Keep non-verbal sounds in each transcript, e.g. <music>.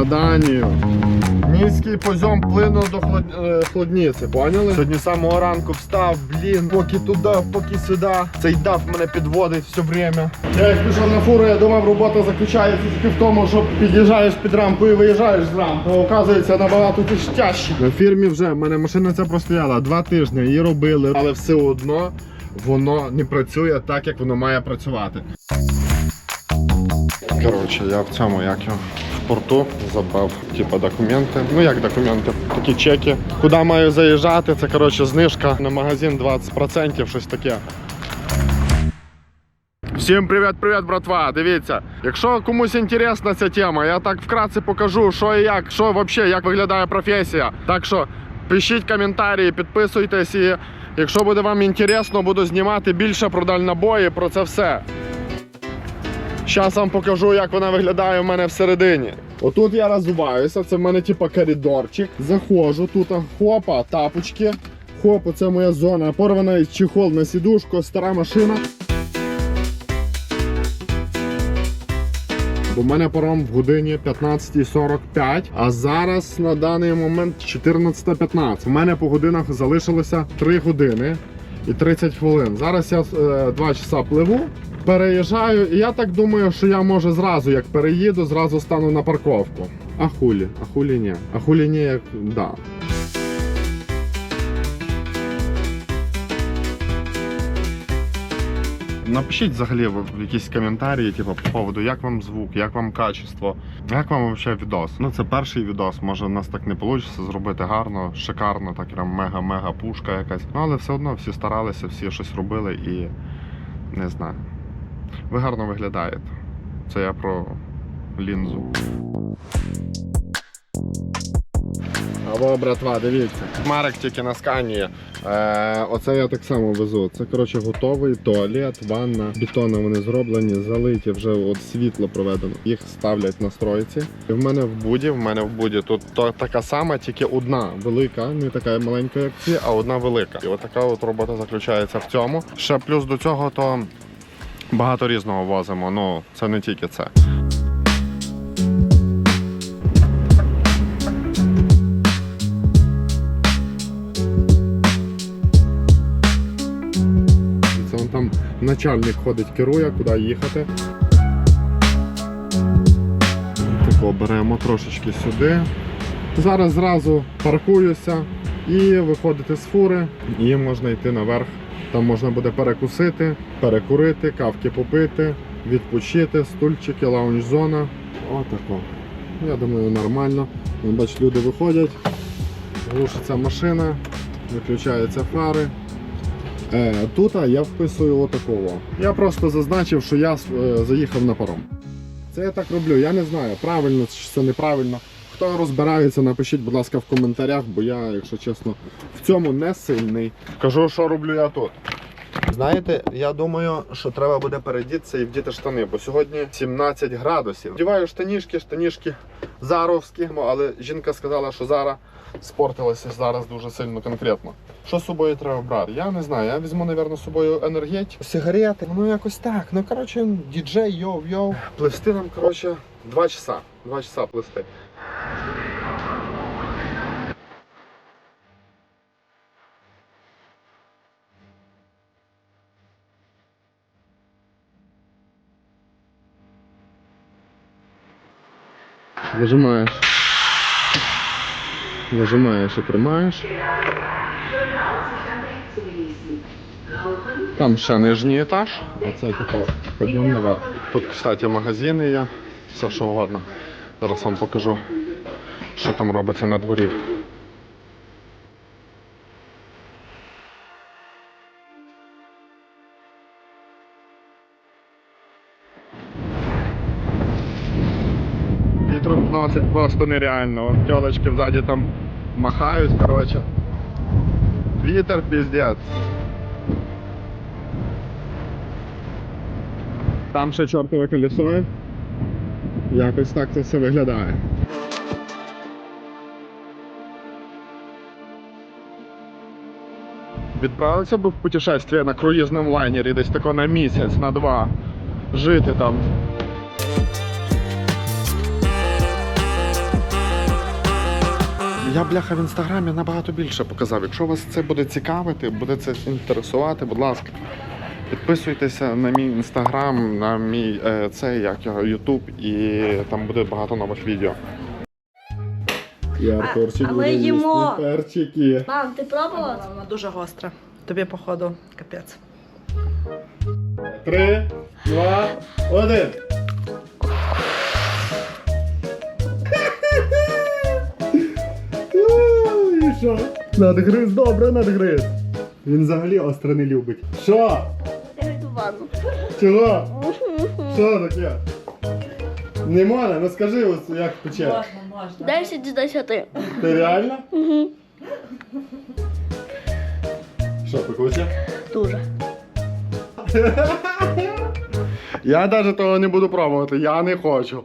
На Данію. Низький позьом плину до хлод... е, хлодниці, поняли? Сьогодні з самого ранку встав, блін, поки туди, поки сюди. Цей дав мене підводить все время. Я як пішов на фуру, я думав, робота заключається тільки в тому, що під'їжджаєш під рампу і виїжджаєш з рампи. Оказується набагато тяжче. На фірмі вже в мене машина ця простояла два тижні, її робили, але все одно воно не працює так, як воно має працювати. Коротше, я в цьому як його, в порту забрав типу, документи. Ну як документи? Такі чеки. Куди маю заїжджати? Це коротше знижка на магазин 20%, щось таке. Всім привіт, привіт, братва! Дивіться, якщо комусь інтересна ця тема, я так вкратце покажу, що і як, що взагалі, як виглядає професія. Так що пишіть коментарі, підписуйтесь і якщо буде вам інтересно, буду знімати більше про дальнобої, про це все. Зараз вам покажу, як вона виглядає у мене всередині. Отут я розуваюся, це в мене типа коридорчик. Заходжу, тут хопа, тапочки. Хоп, це моя зона. Порваний чехол на сідушку, стара машина. В мене паром в годині 15.45, а зараз на даний момент 14.15. У мене по годинах залишилося 3 години і 30 хвилин. Зараз я 2 часа пливу, переїжджаю, і я так думаю, що я може зразу, як переїду, зразу стану на парковку. А хулі, а хулі ні. А хулі ні, як да. Напишіть взагалі якісь коментарі, типу, по поводу, як вам звук, як вам качество, як вам взагалі відос. Ну це перший відос, може у нас так не вийде зробити гарно, шикарно, так прям мега-мега пушка якась. Ну але все одно всі старалися, всі щось робили і не знаю. Ви гарно виглядаєте. Це я про лінзу. Або, братва, дивіться. Марик тільки на скані. Е, оце я так само везу. Це коротше готовий туалет, ванна. Бетонно вони зроблені, залиті, вже от світло проведено. Їх ставлять на стройці. І в мене в буді, в мене в буді тут то, така сама, тільки одна велика, не така маленька, як ці, а одна велика. І от така от робота заключається в цьому. Ще плюс до цього, то багато різного возимо. Ну, це не тільки це. Це он там начальник ходить, керує, куди їхати. Тако беремо трошечки сюди. Зараз зразу паркуюся і виходити з фури, і можна йти наверх. Там можна буде перекусити, перекурити, кавки попити, відпочити, стульчики, лаунж-зона. Отако. Я думаю, нормально. Бачите, люди виходять, глушиться машина, виключаються фари. Е, Тут я вписую отакого. Я просто зазначив, що я е, заїхав на паром. Це я так роблю. Я не знаю, правильно чи це неправильно. Хто розбирається, напишіть, будь ласка, в коментарях, бо я, якщо чесно, в цьому не сильний. Кажу, що роблю я тут. Знаєте, я думаю, що треба буде передітися і вдіти штани, бо сьогодні 17 градусів. Вдіваю штанішки, штанішки заровські, але жінка сказала, що зараз спортилася зараз дуже сильно конкретно. Що з собою треба брати? Я не знаю. Я візьму, мабуть, з собою енергетик, сигарети. Ну якось так. Ну коротше, діджей, йоу-йоу. Пливсти нам, коротше, 2 часа. 2 часа пливсти. Вижимаєш. Вижимаєш і тримаєш. Там ще нижній етаж, а це тако підйом. Тут, кстати, магазини є, все що угодно. Зараз вам покажу, що там робиться на дворі. Вітру вносить просто нереально. Тілочки ззаді там махають, коротше. Вітер піздець. Там ще чортове колесо. Якось так це все виглядає. Відправився би в путешествие на круїзному лайнері десь тако на місяць, на два. Жити там. Я бляха в інстаграмі набагато більше показав. Якщо вас це буде цікавити, буде це інтересувати, будь ласка. Підписуйтеся на мій інстаграм, на мій е, цей як Ютуб, і там буде багато нових відео. І Артурчик а ми буде їмо. їсти перчики. Мам, ти пробувала? Вона дуже гостра. Тобі, походу, капець. Три, два, один. І що? Надгриз, добре, надгриз. Він взагалі остро не любить. Що? Я йду в ванну. Чого? Що таке? Не можна, ну скажи, ось як пече. можна. 10 з 10. Ти реально? Що, пекуче? Дуже. <laughs> Я навіть того не буду пробувати, я не хочу.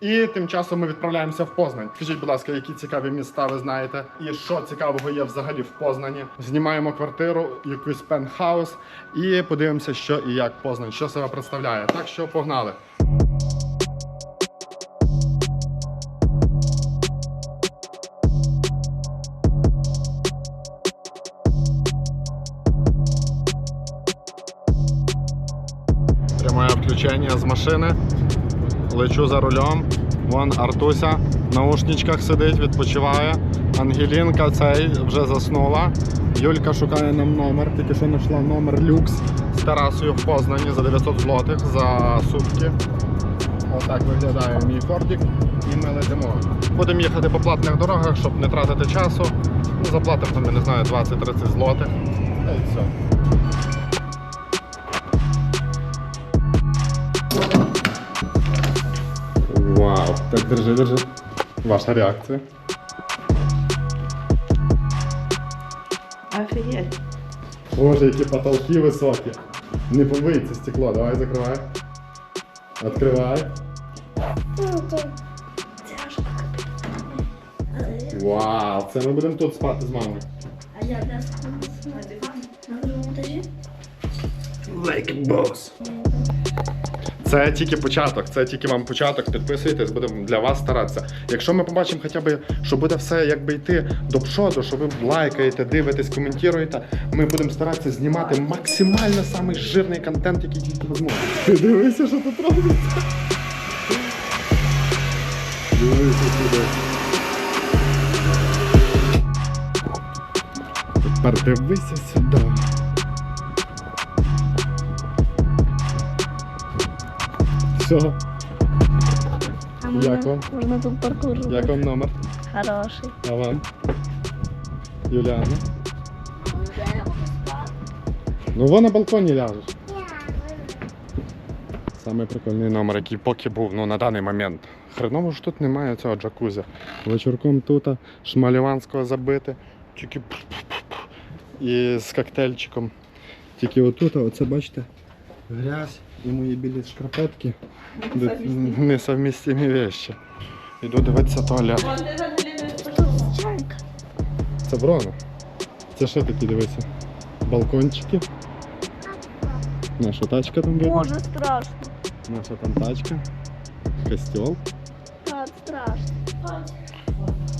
І тим часом ми відправляємося в Познань. Скажіть, будь ласка, які цікаві міста ви знаєте, і що цікавого є взагалі в Познані. Знімаємо квартиру, якийсь пентхаус, і подивимося, що і як Познань, що себе представляє. Так що погнали. Включення з машини. Лечу за рулем. Вон Артуся в наушничках сидить, відпочиває. Ангелінка цей вже заснула. Юлька шукає нам номер, тільки що знайшла номер люкс з терасою в Познані за 900 злотих за сутки. Отак виглядає мій фордік. І ми летимо. Будемо їхати по платних дорогах, щоб не тратити часу. Ну, заплатимо я не знаю, 20-30 злотих. Та й все. Вау, так держи, держи. Ваша реакція. Офігеть. Боже, які потолки високі. Не побийся стекло, давай закривай. Відкривай. Вау, це ми будемо тут спати з мамою. А я де На другому етажі? Like boss. Це тільки початок, це тільки вам початок. Підписуйтесь, будемо для вас старатися. Якщо ми побачимо хоча б, що буде все якби йти до пшоду, що ви лайкаєте, дивитесь, коментуєте, ми будемо старатися знімати максимально самий жирний контент, який тільки можливо. Ти дивися, що тут робиться. Дивися сюди. Тепер дивися сюди. Все, А Як вам? Можна тут паркур робити. як вам номер? Хороший. А вам? Юліана? Ну вон на балконі ляжеш. Самий прикольний номер, який поки був ну, на даний момент. Хреново ж тут немає цього джакузі. Вечірком тут шмаліванського забити. Тільки і з коктейльчиком. Тільки отут, оце бачите, грязь і мої білі шкарпетки. Несовмістимі вещі. Іду дивитися туалет. Чайка. Це Брона. Це що такі дивися? Балкончики. Наша тачка там видно. Боже, страшно. Наша там тачка. Костел. Так, страшно.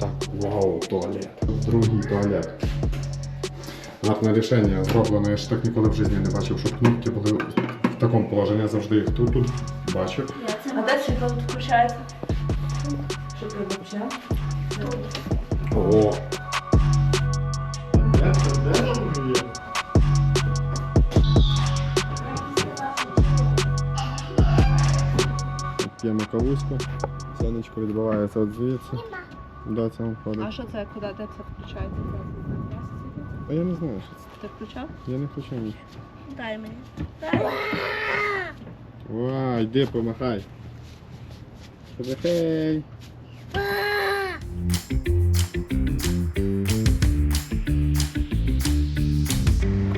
Так, вау, туалет. Другий туалет. Гарне рішення зроблене. Я ж так ніколи в житті не бачив, щоб кнопки були в такому положенні. Я завжди їх тут, тут бачу. А де світло включається? Що ти взагалі? О! А де це? Де воно є? П'ємо кавуську, сонечко відбивається від звідси. До цього входить. А що це? Куди де це включається? А я не знаю, що це. Ти включав? Я не хочу нічого. Дай мені. Ва, йди, помахай. Скажи.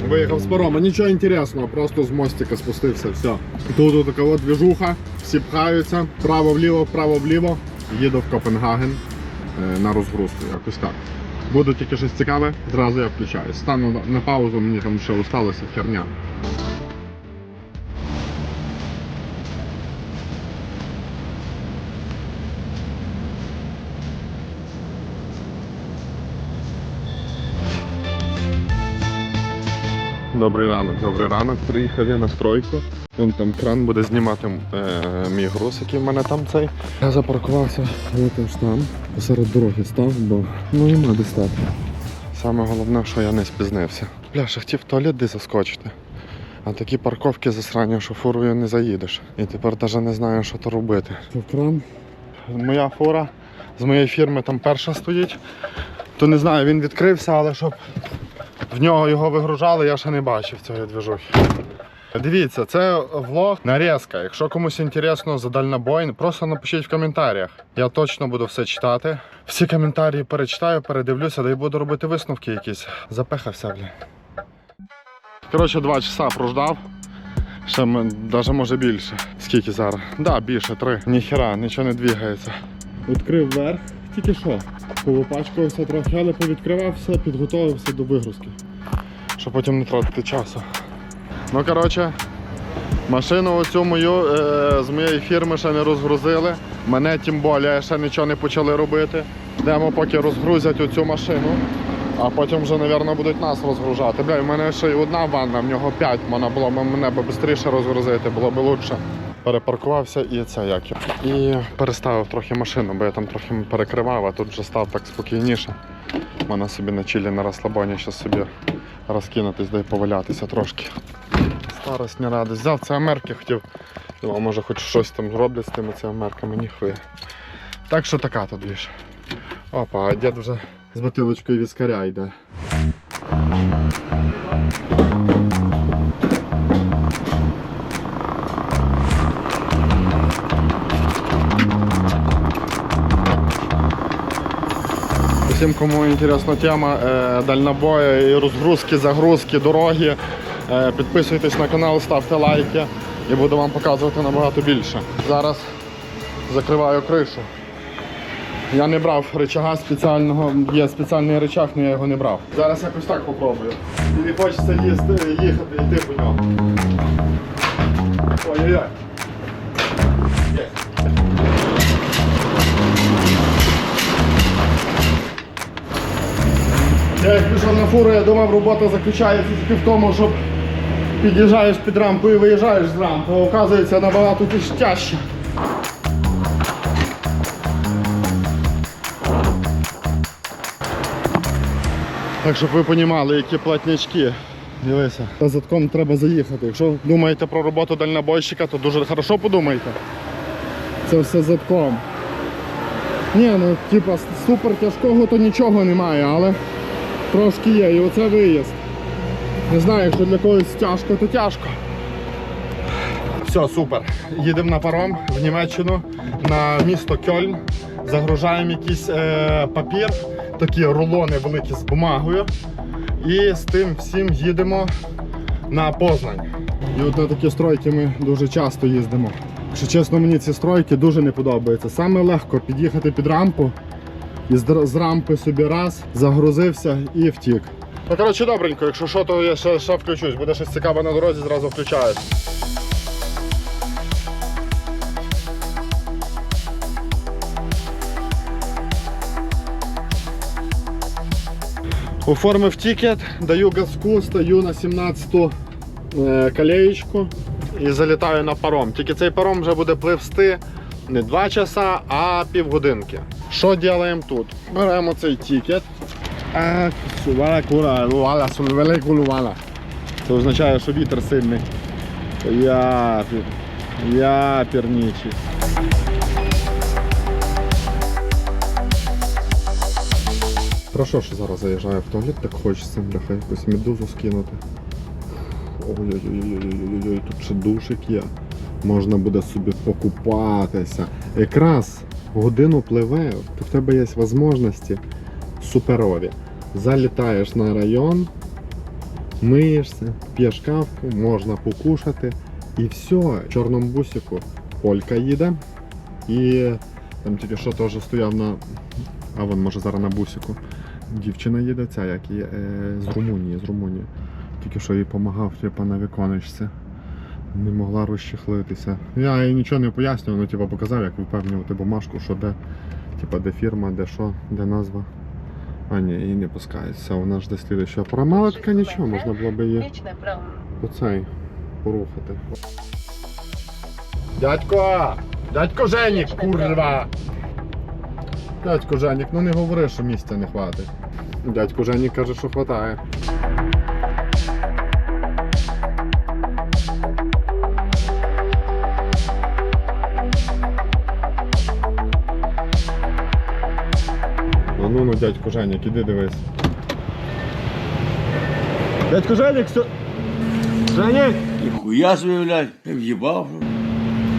Виїхав з парома, нічого інтересного, просто з мостика спустився, все. Тут така от двіжуха, всі пхаються, право-вліво, вправо-вліво. Їду в Копенгаген е, на розгрузку, якось так. Буду тільки щось цікаве, зразу я включаю. Стану на- паузу, мені там ще осталося херня. Добрий ранок, добрий ранок. Приїхав я на стройку. Вон там кран буде знімати е, мій груз, який в мене там цей. Я запаркувався от аж там, посеред дороги став, бо ну нема де стати. Саме головне, що я не спізнився. Бля, хотів в туалет десь заскочити. А такі парковки засрані, що фурою не заїдеш. І тепер навіть не знаю, що то робити. кран. Моя фура з моєї фірми там перша стоїть. То не знаю, він відкрився, але щоб в нього його вигружали, я ще не бачив цієї движухи. Дивіться, це влог нарізка. Якщо комусь інтересно за дальнобой, просто напишіть в коментарях. Я точно буду все читати. Всі коментарі перечитаю, передивлюся, да й буду робити висновки якісь. Запехався, блін. Коротше, два часа прождав. Ще навіть може більше. Скільки зараз? Да, більше, три. Ніхера, нічого не двигається. Відкрив верх, тільки що. Повипачкувався трохи, але повідкривався, підготувався до вигрузки. Щоб потім не тратити часу. Ну, коротше, машину оцю мою е, з моєї фірми ще не розгрузили. Мене тим більше ще нічого не почали робити. Йдемо поки розгрузять оцю машину, а потім вже, мабуть, будуть нас розгружати. Бля, в мене ще й одна ванна, в нього п'ять, можна було мене б швидше розгрузити, було б краще. Перепаркувався і це як я. І переставив трохи машину, бо я там трохи перекривав, а тут вже став так спокійніше. Можна собі на чилі на розслабоні ще собі розкинутись да повалятися трошки. Старость не радість. Взяв це Америки, хотів. Думав, може хоч щось там роблять з тими цими Америками, ніхуя. Так що така тут двіж. Опа, дід вже з бутилочкою віскаря йде. Всім, кому інтересна тема е, дальнобою розгрузки, загрузки, дороги. Е, підписуйтесь на канал, ставте лайки і буду вам показувати набагато більше. Зараз закриваю кришу. Я не брав рычага спеціального, є спеціальний рычаг, але я його не брав. Зараз якось так попробую. І не хочеться їсти, їхати, йти по ньому. Ой-ой-ой. Я як пішов на фуру, я думав, робота заключається тільки в тому, щоб під'їжджаєш під рампу і виїжджаєш з рампи. Оказується набагато тяжче. Так, щоб ви розуміли, які платнячки. Дивися. Задком треба заїхати. Якщо думаєте про роботу дальнобойщика, то дуже хорошо подумайте. Це все задком. Ні, ну типа супер тяжкого то нічого немає, але трошки є. І оце виїзд. Не знаю, якщо для когось тяжко, то тяжко. Все, супер. Їдемо на паром в Німеччину на місто Кьольн. Загружаємо якийсь е, папір, такі рулони великі з бумагою. І з тим всім їдемо на Познань. І от на такі стройки ми дуже часто їздимо. Якщо чесно, мені ці стройки дуже не подобаються. Саме легко під'їхати під рампу і з, рампи собі раз, загрузився і втік. Ну, коротше, добренько, якщо що, то я ще, ще включусь. Буде щось цікаве на дорозі, зразу включаюсь. Оформив тікет, даю газку, стою на 17-ту е, колеєчку і залітаю на паром. Тільки цей паром вже буде пливсти не 2 часа, а півгодинки. Що робимо тут? Беремо цей тікет. А, сувала кура, лувала, сувала кулувала. Це означає, що вітер сильний. Япір. Япірнічий. Хорошо, що зараз заїжджаю в туалет, так хочеться, бляха, якусь медузу скинути. Ой-ой-ой, тут ще душик є. Можна буде собі покупатися. Якраз годину пливе, то в тебе є можливості суперові. Залітаєш на район, миєшся, п'єш кавку, можна покушати. І все, в чорному бусику Полька їде. І там тільки що теж стояв на. А вон може зараз на бусику. Дівчина їде, ця як і, е, з Румунії, з Румунії. Тільки що їй допомагав типу, на віконечці. Не могла розчехлитися. Я їй нічого не пояснював, ну типу, показав, як випевнювати бумажку, що де, типу, де фірма, де що, де назва. А ні, її не пускається. Вона ж до слідчого промала, така нічого, можна було б її оцей порухати. Дядько! Дядько Женік, курва! Дядько Женік, ну не говори, що місця не хватить. Дядько Женік каже, що хватає. Ну ну ну, дядько Женік, іди дивись. Дядько Женік, все. Женік! Ніхуя собі, блядь, я в'їбав.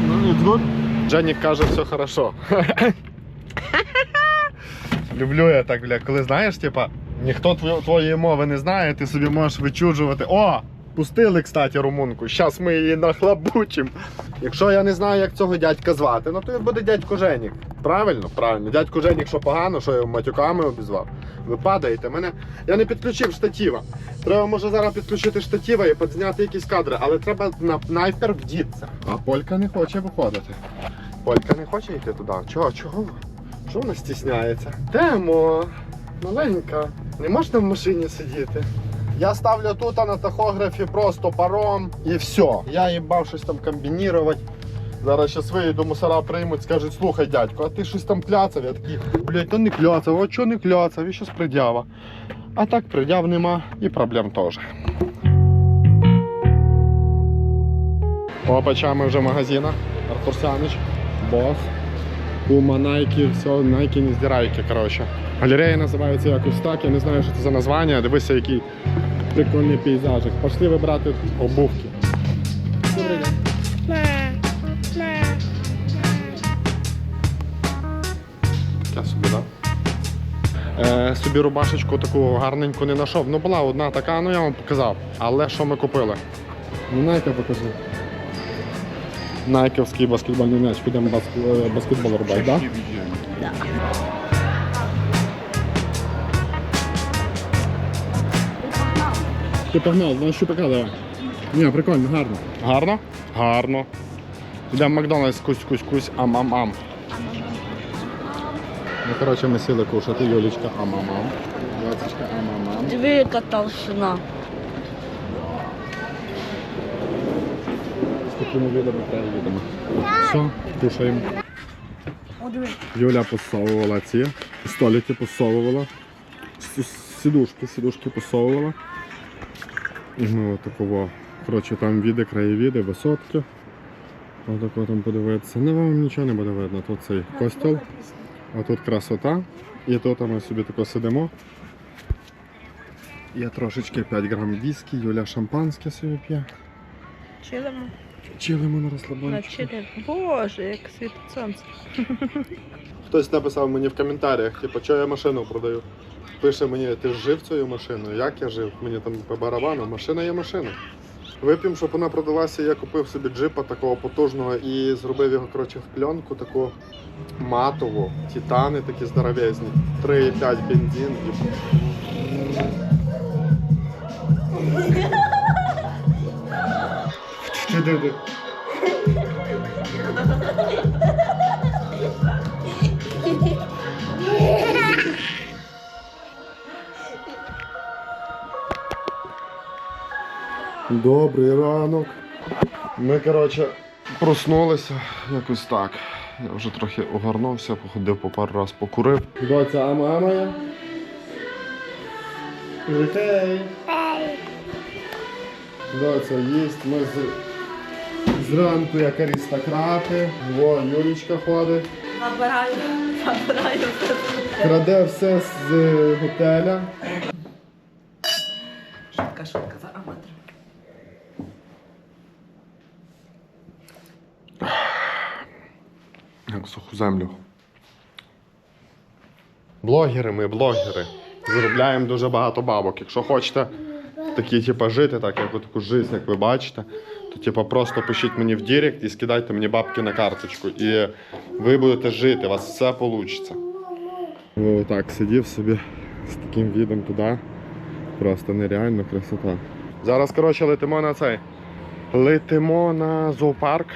Ну, і тут Дженік каже, все хорошо. <laughs> Люблю я так, бля, коли знаєш, типа, ніхто твої, твоєї мови не знає, ти собі можеш вичуджувати. О! Пустили, кстати, румунку. Зараз ми її нахлабучимо. Якщо я не знаю, як цього дядька звати, ну то він буде дядько Женік. Правильно? Правильно. Дядько Женік, що погано, що я його матюками обізвав. Ви падаєте. Мене... Я не підключив штатива. Треба може зараз підключити штатива і підзняти якісь кадри, але треба на... найпер вдітися. А Полька не хоче виходити. Полька не хоче йти туди. Чого? Чого? Що вона стісняється? Темо, маленька, не можна в машині сидіти. Я ставлю тут на тахографі просто паром і все. Я їбав щось там комбінірувати. Зараз щас виїду, мусора приймуть, скажуть, слухай, дядько, а ти щось там кляцав? Я такий, блядь, то не кляцав, а чого не кляцав, і щось придява. А так придяв нема і проблем теж. Опача, ми вже в магазинах. Артур Саныч, бос. Пума, Nike, все, Nike не здирайки, коротше. Галерея називається якось так, я не знаю, що це за названня. Дивися, який прикольний пейзажик. Пішли вибрати обувки. Я собі, да? Е, собі рубашечку таку гарненьку не знайшов. Ну була одна така, ну я вам показав. Але що ми купили? Ну, Найка покажи. Найківський баскетбольний м'яч, підемо баск- е, баскетбол рубати, так? Да? Ти погнав, на щупака давай. Ні, прикольно, гарно. Гарно? Гарно. Йдемо в Макдональдс, кусь, кусь, кусь, ам ам ам. Ну, коротше, ми сіли кушати, Юлічка, ам ам ам. Яцечка, ам ам ам. Дві яка толщина. Такими видами переїдемо. Все, кушаємо. Юля посовувала ці, столики посовувала, сідушки, сідушки посовувала. І ми отакого. Коротше, там віди, краєвіди, висотки. Отако там подивитися. Ну вам нічого не буде видно. Тут цей костел, а тут красота. І тут ми собі тако сидимо. Я трошечки 5 грам віскі, Юля шампанське собі п'є. Чилимо. Чилимо на На розслабончику. Боже, як світить сонце. Хтось написав мені в коментарях, типу, що я машину продаю. Пише мені, ти ж жив цією машиною? Як я жив? Мені там по барабану, машина є машина. Вип'ємо, щоб вона продалася, я купив собі джипа такого потужного і зробив його коротше, в пленку таку матову, титани такі здоровезні. 3,5 бензин. І... Ти-ти-ти. Добрий ранок. Ми, коротше, проснулися якось так. Я вже трохи огорнувся, походив по пару раз покурив. Доця, а мама я? Хей. Доця їсть. Ми з... зранку як аристократи. Во, Юлічка ходить. Набираю, набираю все. Краде все з готеля. Шутка, шутка, за аматор. Як суху землю. Блогери ми, блогери. Заробляємо дуже багато бабок. Якщо хочете такі, типу, жити, так як таку життя, як ви бачите, то типу, просто пишіть мені в Директ і скидайте мені бабки на карточку. І ви будете жити, у вас все вийде. Отак сидів собі з таким відом туди. Просто нереально красота. Зараз, коротше, летимо на цей. Летимо на зоопарк.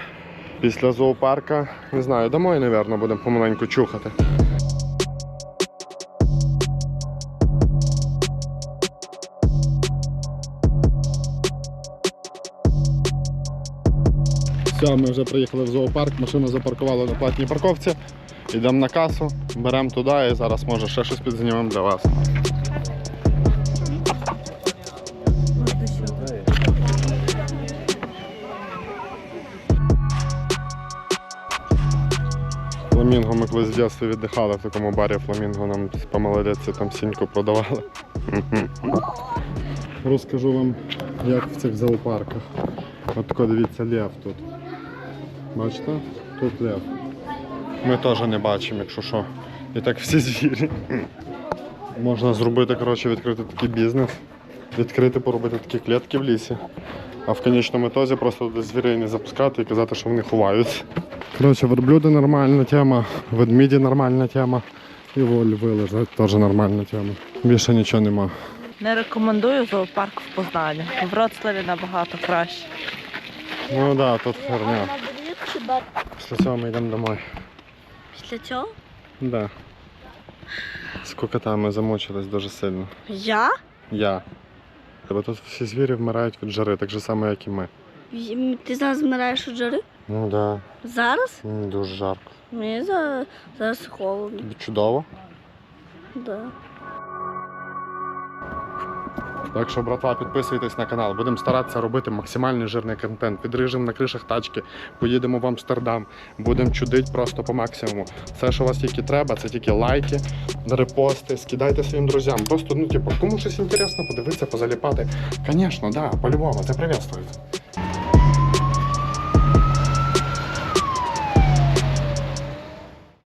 Після зоопарка, не знаю, домой, напевно, будемо помаленьку чухати. Все, ми вже приїхали в зоопарк, машину запаркували на платній парковці. Йдемо на касу, беремо туди і зараз може ще щось підзнімемо для вас. Фламінго ми колись в дитинстві віддихали в такому барі Фламінго нам по там сіньку продавали. Розкажу вам, як в цих зоопарках. От тако дивіться лев тут. Бачите? Тут лев. Ми теж не бачимо, якщо що. І так всі звірі. Можна зробити, коротше, відкрити такий бізнес. Відкрити, поробити такі клітки в лісі. А в конечному ітозі просто до звірей не запускати і казати, що вони ховаються. Коротше, верблюди нормальна тема, ведмеді нормальна тема. І льви лежать теж нормальна тема. Більше нічого нема. Не рекомендую зоопарк в Познані. В Вроцлаві набагато краще. Ну так, да, тут херня. Після цього ми йдемо домой. Після цього? Да. З котами замучились дуже сильно. Я? Я. Бо тут всі звірі вмирають від жари, так же само, як і ми. Ти зараз змираєш від жари? Ну так, да. Зараз? Мені дуже жарко. Мені за- зараз холодно. Чудово. Да. Так що, братва, підписуйтесь на канал. Будемо старатися робити максимальний жирний контент. Підрижемо на кришах тачки, поїдемо в Амстердам, будемо чудити просто по максимуму. Все, що у вас тільки треба, це тільки лайки, репости, скидайте своїм друзям. Просто, ну, типу, кому щось інтересно, подивитися, позаліпати. Звісно, да, по-любому, це приветствується.